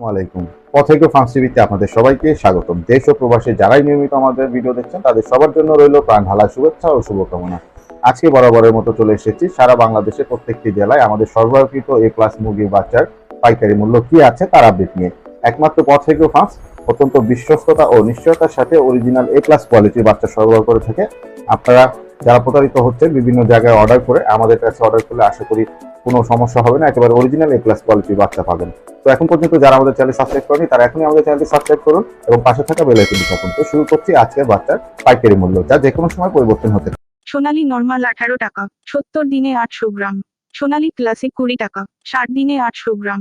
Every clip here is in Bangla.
আসসালামু আলাইকুম। পথেকে ফার্মস টিভিতে আপনাদের সবাইকে স্বাগতম। দেশ ও প্রবাসে যারাই নিয়মিত আমাদের ভিডিও দেখছেন, তাদের সবার জন্য রইল প্রাণ ঢালা শুভেচ্ছা ও শুভকামনা। আজকে বরাবরের মতো চলে এসেছি। সারা বাংলাদেশের প্রত্যেকটি জেলায় আমাদের সরবরাহকৃত এ ক্লাস মুরগির বাচ্চার পাইকারি মূল্য কি আছে তার আপডেট নিয়ে। একমাত্র পথেকে ফার্মস অত্যন্ত বিশ্বস্ততা ও নিশ্চয়তার সাথে অরিজিনাল এ ক্লাস কোয়ালিটির বাচ্চা সরবরাহ করে থাকে। আপনারা যারা প্রতারিত হচ্ছে বিভিন্ন জায়গায় অর্ডার করে আমাদের কাছে অর্ডার করলে আশা করি কোনো সমস্যা হবে না, একেবারে অরিজিনাল এ ক্লাস কোয়ালিটির বাচ্চা পাবেন। তো এখন পর্যন্ত যারা আমাদের চ্যানেল সাবস্ক্রাইব করেনি তারা এখনই আমাদের চ্যানেলটি সাবস্ক্রাইব করুন এবং পাশে থাকা বেল আইকনটি চাপুন তো শুরু করছি আজকের বাচ্চার পাইকারি মূল্য, যা যে কোনো সময় পরিবর্তন হতে পারে। সোনালী নর্মাল আঠারো টাকা, সত্তর দিনে আটশো গ্রাম। সোনালী ক্লাসিক কুড়ি টাকা, ষাট দিনে আটশো গ্রাম।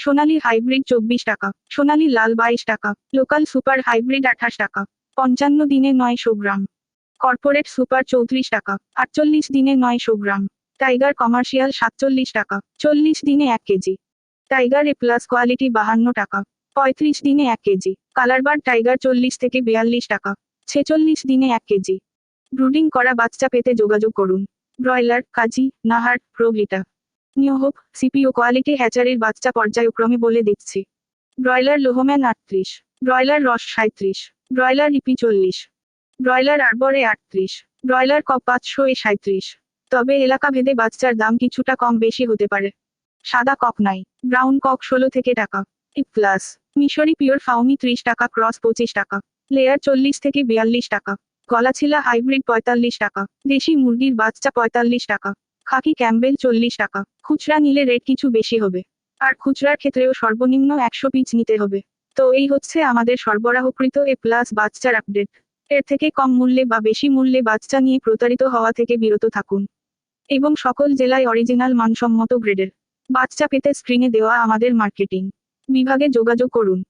সোনালী হাইব্রিড চব্বিশ টাকা, সোনালী লাল বাইশ টাকা, লোকাল সুপার হাইব্রিড আঠাশ টাকা, পঞ্চান্ন দিনে নয়শো গ্রাম, কর্পোরেট সুপার চৌত্রিশ টাকা, আটচল্লিশ দিনে নয়শো গ্রাম, টাইগার কমার্শিয়াল সাতচল্লিশ টাকা, চল্লিশ দিনে এক KG, tiger A plus quality বাহান্ন টাকা, পঁয়ত্রিশ দিনে এক কেজি কালারবার টাইগার চল্লিশ থেকে বিয়াল্লিশ টাকা, ছেচল্লিশ দিনে এক কেজি। ব্রুডিং করা বাচ্চা পেতে যোগাযোগ করুন। ব্রয়লার, কাজী, নাহার হোপ সিপিও কোয়ালিটি হ্যাচারির বাচ্চা পর্যায়ক্রমে বলে দিচ্ছি। ব্রয়লার লোহম্যান আটত্রিশ, ব্রয়লার রস সাঁত্রিশ ব্রয়লার ইপি চল্লিশ, ব্রয়লার আরবরে আটত্রিশ, ব্রয়লার কক পাঁচশো এ সাঁত্রিশ তবে এলাকা ভেদে বাচ্চার দাম কিছুটা কম বেশি হতে পারে। সাদা কক নাই, ব্রাউন কক ষোলো থেকে টাকা। ইপ প্লাস, মিশরি পিওর ফাউমি ত্রিশ টাকা, ক্রস পঁচিশ টাকা। লেয়ার চল্লিশ থেকে বিয়াল্লিশ টাকা। গলাছিলা হাইব্রিড পঁয়তাল্লিশ টাকা। দেশি মুরগির বাচ্চা পঁয়তাল্লিশ টাকা। খাকি ক্যাম্বেল চল্লিশ টাকা। খুচরা নিলে রেট কিছু বেশি হবে। আর খুচরার ক্ষেত্রেও সর্বনিম্ন একশো পিচ নিতে হবে। তো এই হচ্ছে আমাদের সরবরাহকৃত এ প্লাস বাচ্চার আপডেট। এর থেকে কম মূল্যে বা বেশি মূল্যে বাচ্চা নিয়ে প্রতারিত হওয়া থেকে বিরত থাকুন। এবং সকল জেলায় অরিজিনাল মানসম্মত গ্রেডের বাচ্চা পেতে স্ক্রিনে দেওয়া আমাদের মার্কেটিং বিভাগে যোগাযোগ করুন।